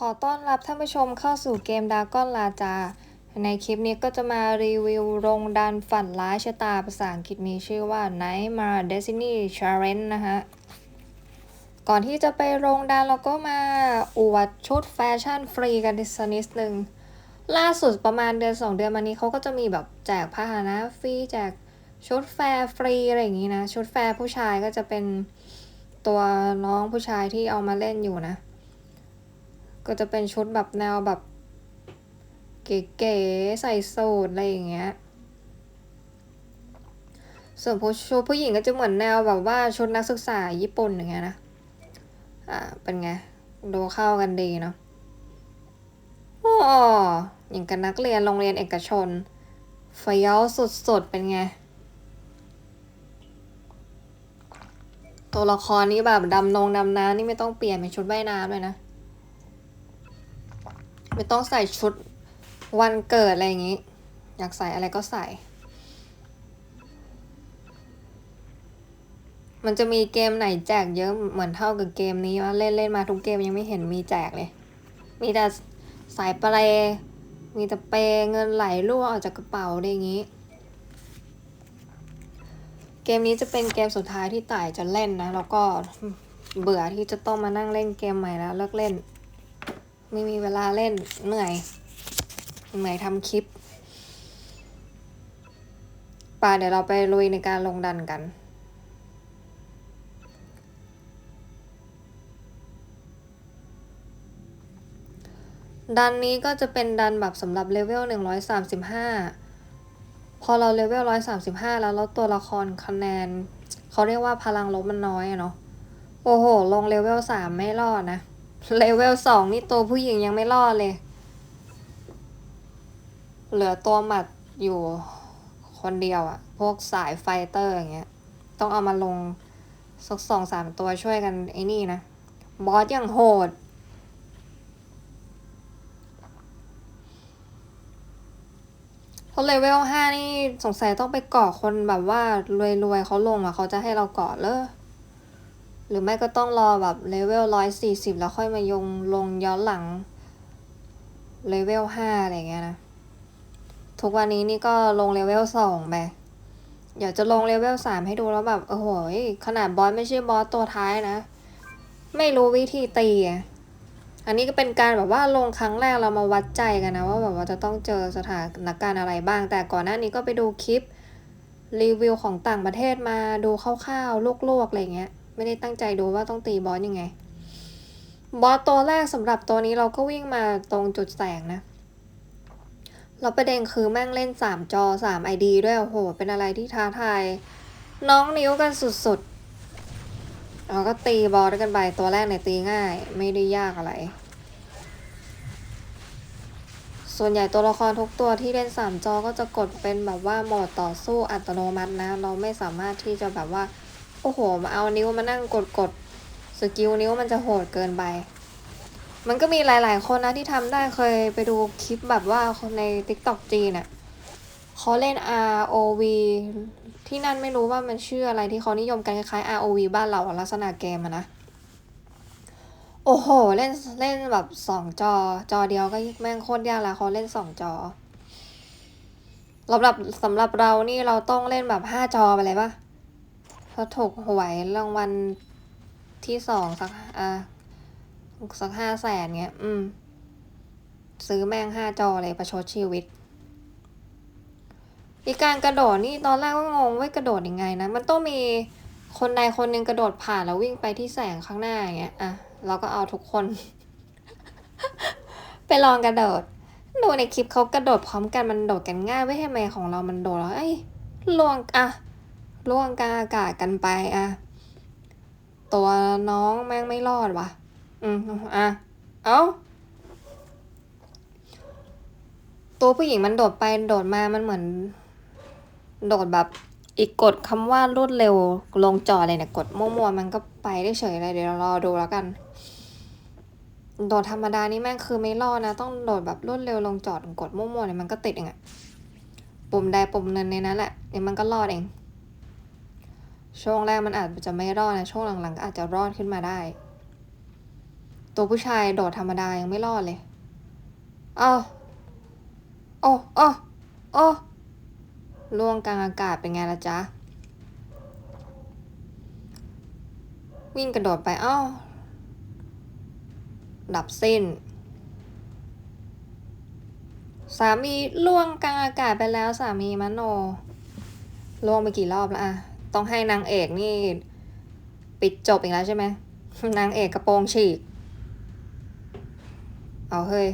ขอต้อนรับท่านผู้ชมเข้าสู่เกมดากอนลาจา ในคลิปนี้ก็จะมารีวิวโรงดันฝันร้ายชะตาภาษาอังกฤษมีชื่อว่า Nightmare Destiny Challenge นะฮะ ก่อนที่จะไปโรงดันเราก็มาอวดชุดแฟชั่นฟรีกันสักนิดนึง ล่าสุดประมาณเดือน 2 เดือนมานี้เขาก็จะมีแบบแจกพาหนะฟรีแจกชุดแฟร์ฟรีอะไรอย่างนี้นะ ชุดแฟร์ผู้ชายก็จะเป็นตัวน้องผู้ชายที่เอามาเล่นอยู่นะ ก็จะเป็นชุดแบบแนวแบบ เก๋ๆใส่สูทอะไรอย่างเงี้ย ส่วนผู้ชุดผู้หญิงก็จะเหมือนแนวแบบว่าชุดนักศึกษาญี่ปุ่นอย่างเงี้ยนะ อ่า เป็นไง ดูเข้ากันดีเนาะอ๋ออย่างกับนักเรียนโรงเรียนเอกชนเฟี้ยวสุดๆ เป็นไง ตัวละครนี้แบบดำนงดำน้ำนี่ไม่ต้องเปลี่ยนเป็นชุดว่ายน้ำเลยนะ ไม่ต้องใส่ชุดวันเกิดอะไรอย่างนี้ อยากใส่อะไรก็ใส่ มันจะมีเกมไหนแจกเยอะเหมือนเท่ากับเกมนี้วะเล่นเล่นมาทุกเกมยังไม่เห็นมีแจกเลย มีแต่สายเปรยมีแต่เปย์เงินไหลรั่วออกจากกระเป๋าอะไรอย่างนี้ เกมนี้จะเป็นเกมสุดท้ายที่ต่ายจะเล่นนะ แล้วก็เบื่อที่จะต้องมานั่งเล่นเกมใหม่แล้วเลิกเล่น ไม่มีเวลาเล่นเหนื่อย เหนื่อยทำคลิปป่าเดี๋ยวเราไปลุยในการลงดันกันดันนี้ก็จะเป็นดันแบบสำหรับเลเวล 135 พอเราเลเวล 135 แล้วแล้วตัวละครคะแนน เขาเรียกว่าพลังลบมันน้อยอะเนาะ โอ้โห ลงเลเวล 3 ไม่รอดนะ เลเวล2นี่ตัวผู้หญิงยังไม่รอดเลย เหลือตัวหมัดอยู่คนเดียวอะพวกสายไฟเตอร์อย่างเงี้ย ต้องเอามาลงสักสองสามตัวช่วยกันไอ้นี่นะ บอสอย่างโหดเพราะเลเวลห้านี่สงสัยต้องไปเกาะคนแบบว่ารวยๆเขาลงอะเขาจะให้เราเกาะเลย หรือไม่ก็ต้องรอแบบเลเวลร้อยสี่สิบแล้วค่อยมายงลงย้อนหลังเลเวลห้าอะไรเงี้ยนะ ทุกวันนี้นี่ก็ลงเลเวลสองไปเดี๋ยวจะลงเลเวลสามให้ดูแล้วแบบโอ้โหยขนาดบอสไม่ใช่บอสตัวท้ายนะ ไม่รู้วิธีตีอันนี้ก็เป็นการแบบว่าลงครั้งแรกเรามาวัดใจกันนะ ว่าแบบว่าจะต้องเจอสถานการณ์อะไรบ้าง แต่ก่อนหน้านี้ก็ไปดูคลิปรีวิวของต่างประเทศมาดูคร่าวๆลวกๆอะไรเงี้ย ไม่ได้ตั้งใจดูว่าต้องตีบอสยังไง บอสตัวแรกสำหรับตัวนี้เราก็วิ่งมาตรงจุดแสงนะเราประเด็นคือแม่งเล่น 3 จอ 3 ID ด้วย โอ้โห เป็นอะไรที่ท้าทาย น้องนิ้วกันสุดๆเราก็ตีบอสกันไป ตัวแรกเนี่ยตีง่าย ไม่ได้ยากอะไร ส่วนใหญ่ตัวละครทุกตัวที่เล่น 3 จอก็จะกดเป็นแบบว่าโหมดต่อสู้อัตโนมัตินะ เราไม่สามารถที่จะแบบว่า โอ้โห มาเอานิ้วมานั่งกดกดสกิลนิ้วมันจะโหดเกินไป มันก็มีหลาย ๆ คนนะที่ทำได้เคยไปดูคลิปแบบว่าใน TikTok จีนน่ะเขาเล่น ROV ที่นั่นไม่รู้ว่ามันชื่ออะไรที่เขานิยมกันคล้ายๆ ROV บ้านเราลักษณะเกมอะนะ โอ้โห เล่นเล่นแบบสองจอ จอเดียวก็แม่งโคตรยากแล้วเขาเล่นสองจอสำหรับสำหรับเรานี่เราต้องเล่นแบบห้าจอไปเลยปะ ถ้าถูกหวยรางวัลที่สองสักอะสักห้าแสนเงี้ย อืม ซื้อแม่งห้าจอเลยประชดชีวิต อีการกระโดดนี่ตอนแรกก็งงว่ากระโดดยังไงนะ มันต้องมีคนใดคนหนึ่งกระโดดผ่านแล้ววิ่งไปที่แสงข้างหน้าอย่างเงี้ย อะ เราก็เอาทุกคน ไปลองกระโดด ดูในคลิปเขากระโดดพร้อมกันมันโดดกันง่ายไม่ใช่ไหมของเรามันโดดแล้วเอ้ลวงอะ ล่วงกลางอากาศกันไปอะตัวน้องแม่งไม่รอดว่ะอืมอะ เอ้า ตัวผู้หญิงมันโดดไปโดดมามันเหมือน โดดแบบอีกกดคำว่ารวดเร็วลงจอเลยเนี่ยกดมั่วๆมันก็ไปได้เฉยเลยเดี๋ยวรารอดูแล้วกัน โดดธรรมดานี่แม่งคือไม่รอดนะ ต้องโดดแบบรวดเร็วลงจอดกดมั่วๆเนี่ยมันก็ติดเองอะปุ่มใดปุ่มหนึ่งในนั้นแหละเดี๋ยวมันก็รอดเอง ช่วงแรกมันอาจจะไม่รอดนะช่วงหลังๆก็อาจจะรอดขึ้นมาได้ ตัวผู้ชายโดดธรรมดายังไม่รอดเลยเอาโอ้โอ้โอ้ล่วงกลางอากาศเป็นไงล่ะจ๊ะ วิ่งกระโดดไปเอ้าดับสิ้น สามีล่วงกลางอากาศไปแล้วสามีมโนล่วงไปกี่รอบแล้วอะ ต้องให้นางเอกนี่ ปิดจบอีกแล้วใช่ไหมนางเอกกระโปรงฉีก เอาเฮ้ย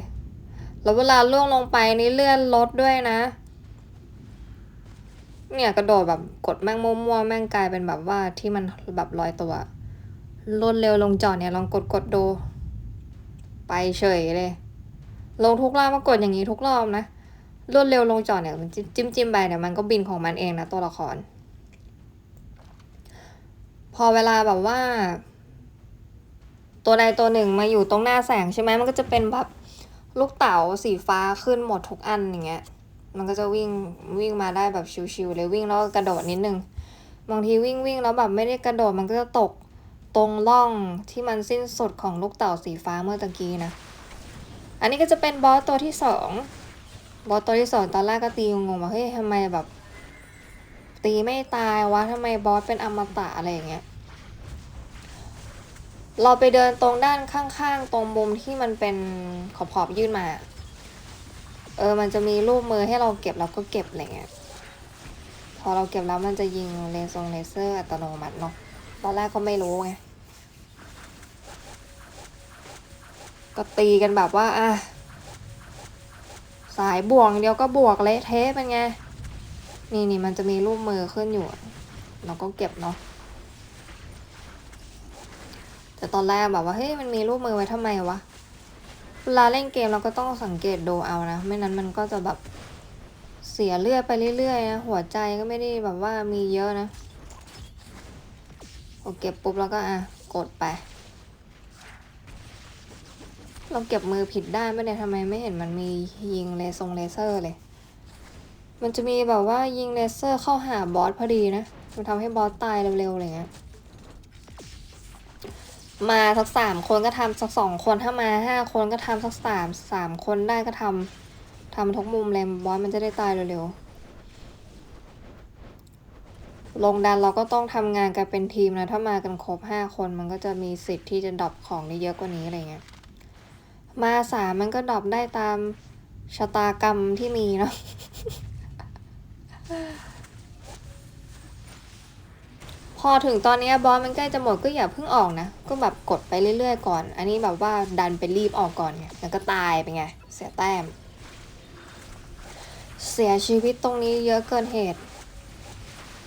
แล้วเวลาล่วงลงไปนี่เลื่อนรถด้วยนะ เนี่ยกระโดดแบบกดแม่งมั่วๆแม่งกลายเป็นแบบว่าที่มันแบบลอยตัวรถเร็วลงจอดเนี่ยลองกดกดดู ไปเฉยเลย ลงทุกรอบมากดอย่างนี้ทุกรอบนะรวดเร็วลงจอดเนี่ยมันจิ้มจิ้มไปเนี่ยมันก็บินของมันเองนะตัวละคร อเวลาแบบว่า ตัวใดตัวหนึ่งมาอยู่ตรงหน้าแสงใช่ไหมมันก็จะเป็นแบบลูกเต๋าสีฟ้าขึ้นหมดทุกอันอย่างเงี้ย มันก็จะวิ่งวิ่งมาได้แบบชิวๆเลยวิ่งแล้วกระโดดนิดนึง บางทีวิ่งวิ่งแล้วแบบไม่ได้กระโดดมันก็จะตกตรงร่องที่มันสิ้นสุดของลูกเต่าสีฟ้าเมื่อตะกี้นะ อันนี้ก็จะเป็นบอสตัวที่สอง บอสตัวที่สองตอนแรกก็ตีงงว่าเฮ้ยทำไมแบบ ตีไม่ตายวะทำไมบอสเป็นอมตะอะไรอย่างเงี้ย เราไปเดินตรงด้านข้างๆ ตรงมุมที่มันเป็นขอบๆยื่นมา เออ มันจะมีรูปมือให้เราเก็บเราก็เก็บอะไรเงี้ย พอเราเก็บแล้วมันจะยิงเลเซอร์เลเซอร์อัตโนมัติเนาะ ตอนแรกก็ไม่รู้ไง ก็ตีกันแบบว่า อะ สายบ่วงเดียวก็บวกเละเทะเป็นไง นี่นี่มันจะมีรูปมือขึ้นอยู่ เราก็เก็บเนาะ แต่ตอนแรกแบบว่าเฮ้ยมันมีรูปมือไว้ทำไมวะเวลาเล่นเกมเราก็ต้องสังเกตดูเอานะ ไม่นั้นมันก็จะแบบเสียเลือดไปเรื่อยๆนะหัวใจก็ไม่ได้แบบว่ามีเยอะนะพอเก็บปุ๊บแล้วก็อะกดไป เราเก็บมือผิดด้านไม่ได้ทำไมไม่เห็นมันมียิงเลซงเลเซอร์เลย มันจะมีแบบว่ายิงเลเซอร์เข้าหาบอสพอดีนะ มันทำให้บอสตายเร็วๆอะไรเงี้ย มาสักสามคนก็ทำสักสองคนถ้ามาห้าคนก็ทำสักสามสามคนได้ก็ทำทำทุกมุมเลยบอสมันจะได้ตายเร็วๆลงดันเราก็ต้องทำงานกันเป็นทีมนะ ถ้ามากันครบห้าคนมันก็จะมีสิทธิ์ที่จะดรอปของได้เยอะกว่านี้อะไรเงี้ยมาสามมันก็ดรอปได้ตามชะตากรรมที่มีเนาะ พอถึงตอนนี้บอสมันใกล้จะหมดก็อย่าเพิ่งออกนะ ก็แบบกดไปเรื่อยๆก่อน อันนี้แบบว่าดันไปรีบออกก่อนไงแล้วก็ตายไปไง เสียแต้ม เสียชีวิตตรงนี้เยอะเกินเหตุ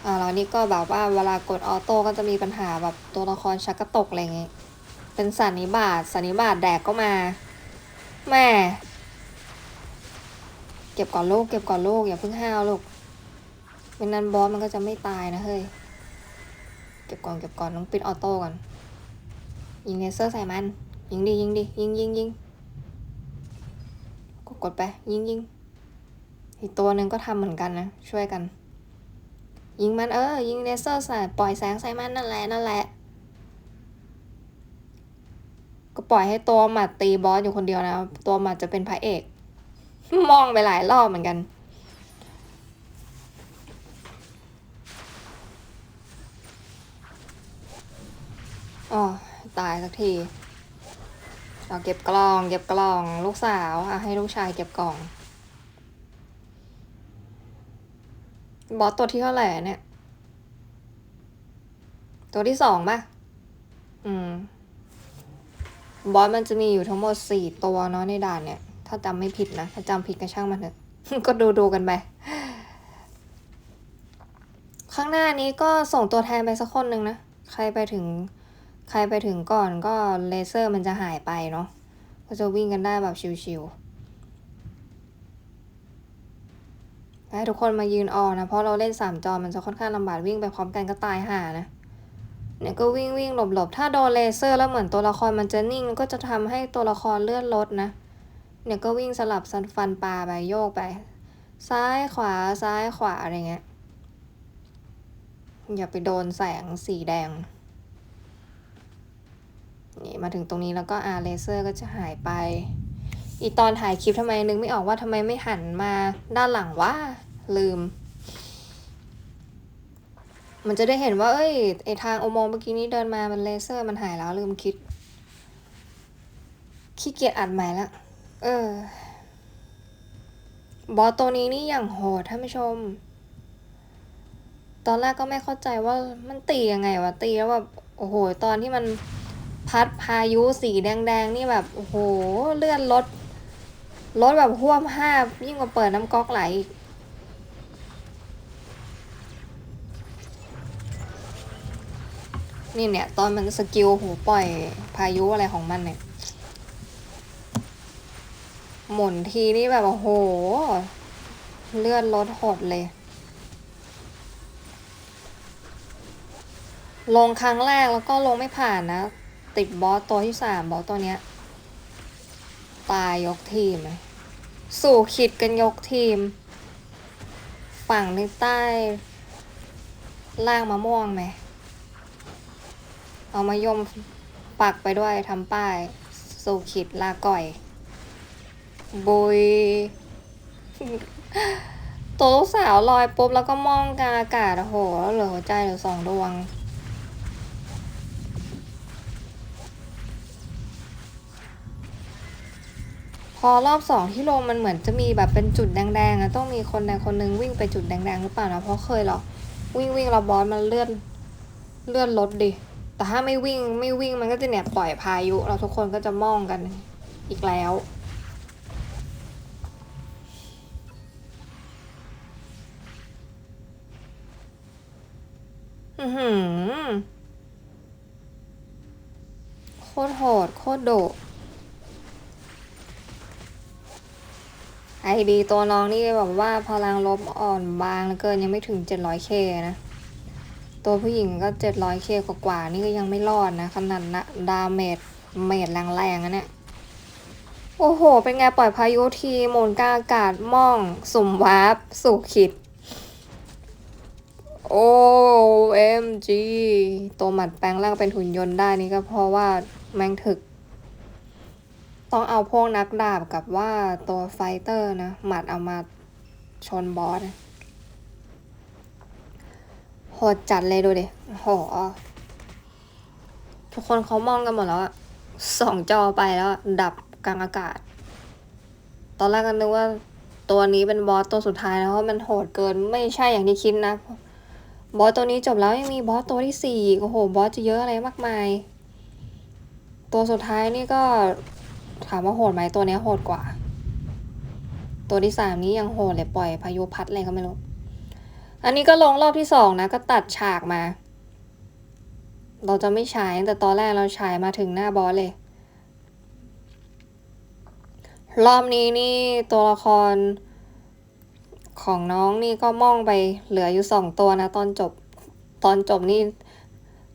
อ่าแล้วนี่ก็แบบว่าเวลากดออโต้ก็จะมีปัญหาแบบตัวละครชักกระตกอะไรเงี้ยเป็นสันนิบาตสันนิบาตแดกก็มาแม่เก็บก่อนลูกเก็บก่อนลูกอย่าเพิ่งห้าวลูกไม่นั้นบอสมันก็จะไม่ตายนะเฮ้ย ก็บก่อนเก็บก่อนต้องปิดออโต้ก่อน ยิงเลเซอร์ใส่มัน ยิงดิยิงดิยิงยิงยิงกดกดไปยิงยิงอีกตัวหนึ่งก็ทำเหมือนกันนะ ช่วยกัน ยิงมันเออ ยิงเลเซอร์ใส่ปล่อยแสงใส่มันนั่นแหละนั่นแหละ ก็ปล่อยให้ตัวหมัดตีบอสอยู่คนเดียวนะ ตัวหมัดจะเป็นพระเอก มองไปหลายรอบเหมือนกัน อ๋อตายสักทีเอาเก็บกล่อง เก็บกล่อง ลูกสาวอะให้ลูกชายเก็บกล่อง บอสตัวที่เท่าไหร่เนี่ย ตัวที่สองป่ะ อืม บอสมันจะมีอยู่ทั้งหมดสี่ตัวเนาะในด่านเนี่ย ถ้าจำไม่ผิดนะ ถ้าจำผิดก็ช่างมันเถอะก็ดูดูกันไป ข้างหน้านี้ก็ส่งตัวแทนไปสักคนหนึ่งนะ ใครไปถึง ใครไปถึงก่อนก็เลเซอร์มันจะหายไปเนาะ ก็จะวิ่งกันได้แบบชิวๆให้ทุกคนมายืนออนะ เพราะเราเล่นสามจอมันจะค่อนข้างลำบากวิ่งไปพร้อมกันก็ตายห่านะ เนี่ยก็วิ่งวิ่งหลบหลบถ้าโดนเลเซอร์แล้วเหมือนตัวละครมันจะนิ่งก็จะทำให้ตัวละครเลื่อนลดนะ เนี่ยก็วิ่งสลับสันฟันปลาไปโยกไป ซ้ายขวาซ้ายขวาอะไรเงี้ยอย่าไปโดนแสงสีแดง นี่มาถึงตรงนี้แล้วก็อาเลเซอร์ก็จะหายไป อีตอนถ่ายคลิปทำไมนึกไม่ออกว่าทำไมไม่หันมาด้านหลังว่าลืม มันจะได้เห็นว่า เอ้ยไอทางอุโมงเมื่อกี้นี้เดินมามันเลเซอร์มันหายแล้วลืมคิด ขี้เกียจอัดใหม่ละ เออ บอสตัวนี้นี่อย่างโหดท่านผู้ชมตอนแรกก็ไม่เข้าใจว่ามันตียังไงวะตีแล้วแบบโอ้โห ตอนที่มัน พัดพายุสีแดงๆ นี่แบบ โอ้โห เลื่อนรถ รถแบบห่วมห้ายิ่งกว่าเปิดน้ำก๊อกไหลอีกนี่เนี่ย ตอนมันสกิลโหปล่อยพายุอะไรของมันเนี่ย หมุนทีนี่แบบ โอ้โห เลื่อนรถหดเลย ลงครั้งแรกแล้วก็ลงไม่ผ่านนะ ติดบอสตัวที่สามบอสตัวเนี้ย ตายยกทีมสู่ขิดกันยกทีม ฝั่งในใต้ล่างมะม่วงไหม เอามายมปักไปด้วยทำป้าย สู่ขิดลาก่อยบุยตัวลูกสาวลอยปุ๊บแล้วก็มองกาอากาศโอ้โหแล้วเหลือหัวใจเหลือสองดวง อรอบสองที่ลงมันเหมือนจะมีแบบเป็นจุดแดงๆอะต้องมีคนใดคนหนึ่งวิ่งไปจุดแดงๆหรือเปล่านะเพราะเคยหรอวิ่งวิ่งเราบอสมันเลื่อนเลื่อนรถดิแต่ถ้าไม่วิ่งไม่วิ่งมันก็จะเนี่ยปล่อยพายุ เราทุกคนก็จะมองกันอีกแล้วอือหือโคตรโหดโคตรโด ไอดีตัวน้องนี่แบบว่าพลังลบอ่อนบางเหลือเกินยังไม่ถึง 700k นะ ตัวผู้หญิงก็ 700k กว่าๆนี่ก็ยังไม่รอดนะขนาดนะดาเมจเมจแรงๆนะเนี่ย โอ้โห เป็นไงปล่อยพายุทีหมุนกาอากาศม่องสุ่มวาร์ปสู่ขิด OMG ตัวหมัดแปลงร่างเป็นหุ่นยนต์ได้นี่ก็เพราะว่าแมงถึก ต้องเอาพวกนักดาบกับว่าตัวไฟเตอร์นะ หมัดเอามาชนบอสโหดจัดเลยดูดิโหทุกคนเขามองกันหมดแล้วอะสองจอไปแล้ว ดับกลางอากาศ ตอนแรกก็นึกว่าตัวนี้เป็นบอสตัวสุดท้ายแล้วเพราะมันโหดเกินไม่ใช่อย่างที่คิดนะบอสตัวนี้จบแล้วยังมีบอสตัวที่สี่โอ้โหบอสจะเยอะอะไรมากมาย ตัวสุดท้ายนี่ก็ ถามว่าโหดไหมตัวนี้โหดกว่า ตัวที่สามนี้ยังโหดเลยปล่อยพายุพัดอะไรก็ไม่รู้ อันนี้ก็ลงรอบที่สองนะ ก็ตัดฉากมา เราจะไม่ฉายแต่ตอนแรกเราฉายมาถึงหน้าบอสเลย รอบนี้นี่ตัวละครของน้องนี่ก็มองไปเหลืออยู่สองตัวนะ ตอนจบ ตอนจบนี่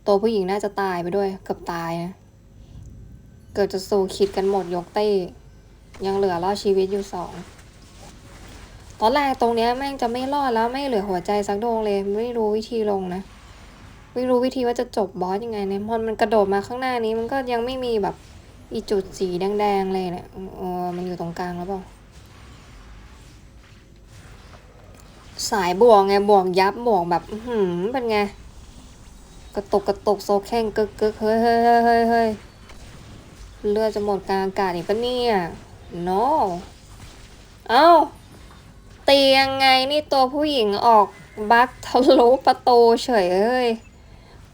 ตัวผู้หญิงน่าจะตายไปด้วยเกือบตายนะ เกิดจะสู่คิดกันหมดยกเต้ ยังเหลือรอดชีวิตอยู่สองตอนแรกตรงเนี้ยแม่งจะไม่รอดแล้วไม่เหลือหัวใจสักดวงเลย ไม่รู้วิธีลงนะไม่รู้วิธีว่าจะจบบอสยังไงเนี่ยพอมันกระโดดมาข้างหน้านี้มันก็ยังไม่มีแบบอีจุดสีแดงๆเลยเนี่ยเออมันอยู่ตรงกลางแล้วเปล่าสายบวกไงบวกยับบวกแบบหืมเป็นไง กระตกกระตกโซแข้งกึกกึกเฮ้ยเฮ้ยเฮ้ยเฮ้ย เลือดจะหมดกลางอากาศอีกปะเนี่ย no เอ้าตียังไงนี่ตัวผู้หญิงออกบัคทะลุประตูเฉยเอ้ย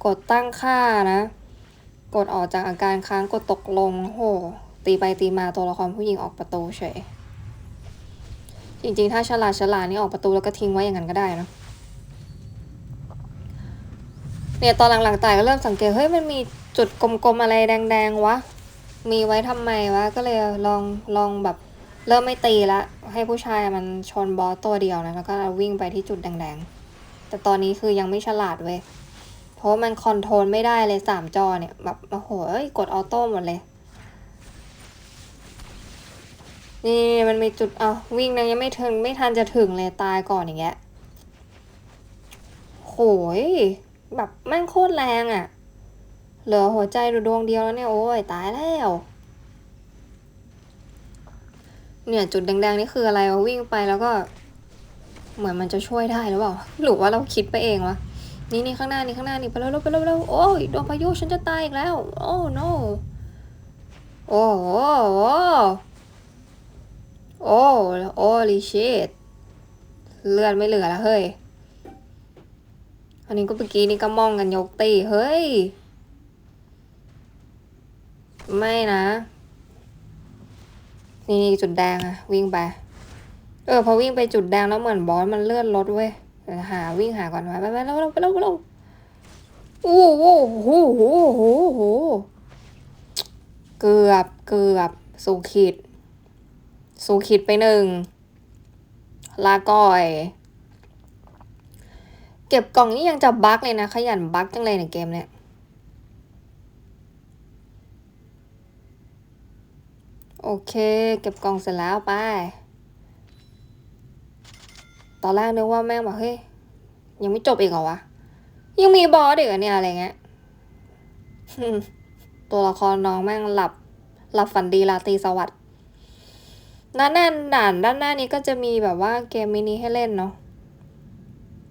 กดตั้งค่านะ กดออกจากอาการค้างกดตกลงโห ตีไปตีมาตัวละครผู้หญิงออกประตูเฉย จริงๆ ถ้าฉลาดฉลาดนี่ออกประตูแล้วก็ทิ้งไว้อย่างนั้นก็ได้นะเนี่ยตอนหลังๆตายก็เริ่มสังเกต เฮ้ย มันมีจุดกลมๆอะไรแดงๆ วะ มีไว้ทำไมวะก็เลยลองลองแบบเริ่มไม่ตีละ ให้ผู้ชายมันชนบอสตัวเดียวนะแล้วก็วิ่งไปที่จุดแดงๆ แต่ตอนนี้คือยังไม่ฉลาดเว้ย เพราะมันคอนโทรลไม่ได้เลยสามจอเนี่ย แบบโอ้โหเอ้ยกดออโต้หมดเลย นี่มันมีจุดเอาวิ่งนะยังไม่ถึงไม่ทันจะถึงเลยตายก่อนอย่างเงี้ยโหยแบบแม่งโคตรแรงอะ่ะ เหลือหัวใจดวงเดียวแล้วเนี่ยโอ้ยตายแล้ว เนี่ยจุดแดงๆนี่คืออะไรวะวิ่งไปแล้วก็ เหมือนมันจะช่วยได้หรือเปล่าหรือว่าเราคิดไปเองวะนี่นี่ข้างหน้านี่ข้างหน้านี่ไปเร็วไปเร็วไปเร็วโอ้ยโดนพายุฉันจะตายอีกแล้ว โอ้ no โอ้โหโอ้โอ้ลิชิตเลือดไม่เหลือแล้วเฮ้ยอันนี้ก็เมื่อกี้นี่ก็มองกันยกตีเฮ้ย ไม่นะ นี่นี่จุดแดงอะวิ่งไป เออ พอวิ่งไปจุดแดงแล้วเหมือนบอสมันเลื่อนรถเว้ยหาวิ่งหาก่อนไปไปไปแล้วไปแล้วไปแล้วโอ้โหโอ้โหโอ้โหโอ้โหเกือบเกือบสูขีดสูขีดไปหนึ่งลาก่อย เก็บกล่องนี่ยังจะบั๊กเลยนะ ขยันบั๊กจังเลยในเกมเนี้ย โอเค เก็บกล่องเสร็จแล้วไป ตอนแรกนึกว่าแม่งบอกเฮ้ยยังไม่จบอีกเหรอวะ ยังมีบอสอีกเหรอเนี่ยอะไรเงี้ยตัวละครน้องแม่งหลับ หลับฝันดีราตรีสวัสดิ์ด้านหน้าด่านด้านหน้านี้ก็จะมีแบบว่าเกมมินิให้เล่นเนาะ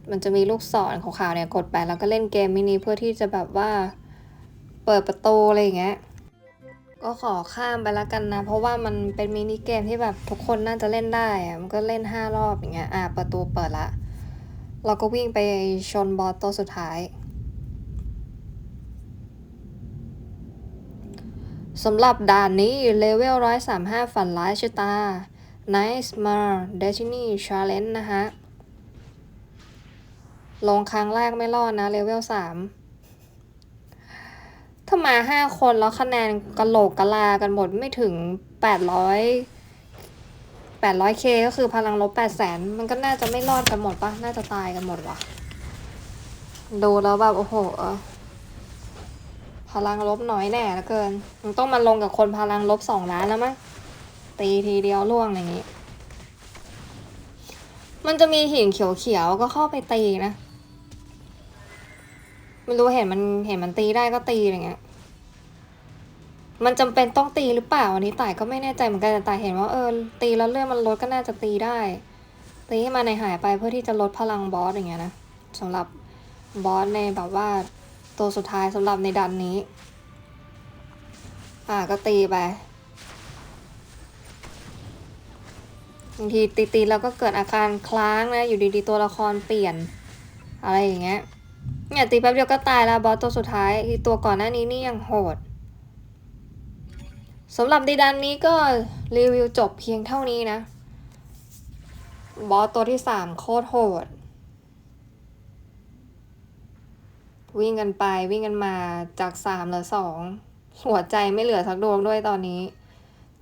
มันจะมีลูกศรขาวๆเนี่ยกดไปแล้วก็เล่นเกมมินิเพื่อที่จะแบบว่า เปิดประตูอะไรอย่างเงี้ย ก็ขอข้ามไปแล้วกันนะ เพราะว่ามันเป็นมินิเกมที่แบบทุกคนน่าจะเล่นได้อะมันก็เล่นห้ารอบอย่างเงี้ย อะประตูเปิดละ เราก็วิ่งไปชนบอสตัวสุดท้ายสำหรับด่านนี้เลเวล135ฝันร้ายชะตา Nice Mar Destiny Challenge นะฮะลงครั้งแรกไม่รอดนะเลเวลสาม ถ้ามาห้าคนแล้วคะแนนกระโหลกกะลากันหมดไม่ถึงแปดร้อยแปดร้อยเคก็คือพลังลบแปดแสนมันก็น่าจะไม่รอดกันหมดปะน่าจะตายกันหมดวะดูแล้วแบบโอ้โหพลังลบน้อยแน่เหลือเกิน มันต้องมาลงกับคนพลังลบสองล้านแล้วมั้งตีทีเดียวล่วงอย่างงี้ มันจะมีหินเขียวๆก็เข้าไปตีนะ ไม่รู้เห็นมันเห็นมันตีได้ก็ตีอะไรเงี้ย มันจำเป็นต้องตีหรือเปล่าอันนี้ต่ายก็ไม่แน่ใจเหมือนกันแต่ต่ายเห็นว่าเออตีแล้วเลื่อนมันลดก็น่าจะตีได้ ตีให้มันในหายไปเพื่อที่จะลดพลังบอสอย่างเงี้ยนะสำหรับบอสในแบบว่าตัวสุดท้ายสำหรับในดันนี้ อ่าก็ตีไปบางทีตีๆแล้วก็เกิดอาการคล้างนะอยู่ดีๆตัวละครเปลี่ยน อะไรอย่างเงี้ยเนี่ยตีแป๊บเดียวก็ตายแล้วบอสตัวสุดท้ายตัวก่อนหน้านี้นี่ยังโหด สำหรับดีดันนี้ก็รีวิวจบเพียงเท่านี้นะ บอสตัวที่สามโคตรโหด วิ่งกันไปวิ่งกันมาจากสามเหลือสองหัวใจไม่เหลือสักดวงด้วยตอนนี้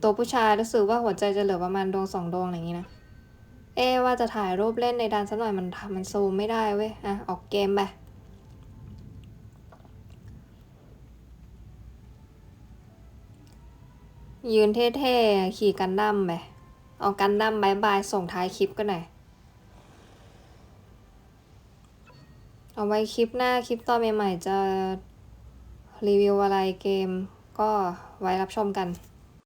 ตัวผู้ชายรู้สึกว่าหัวใจจะเหลือประมาณดวงสองดวงอะไรอย่างนี้นะ เอ๊ว่าจะถ่ายรูปเล่นในดันสักหน่อยมันทำมันซูมไม่ได้เว้ยอะออกเกมไป ยืนเท่ๆ ขี่กันดั้มไป เอากันดั้มบายบาย ส่งท้ายคลิปก็หน่อย เอาไว้คลิปหน้าคลิปตอนใหม่ๆจะรีวิวอะไรเกม ก็ไว้รับชมกัน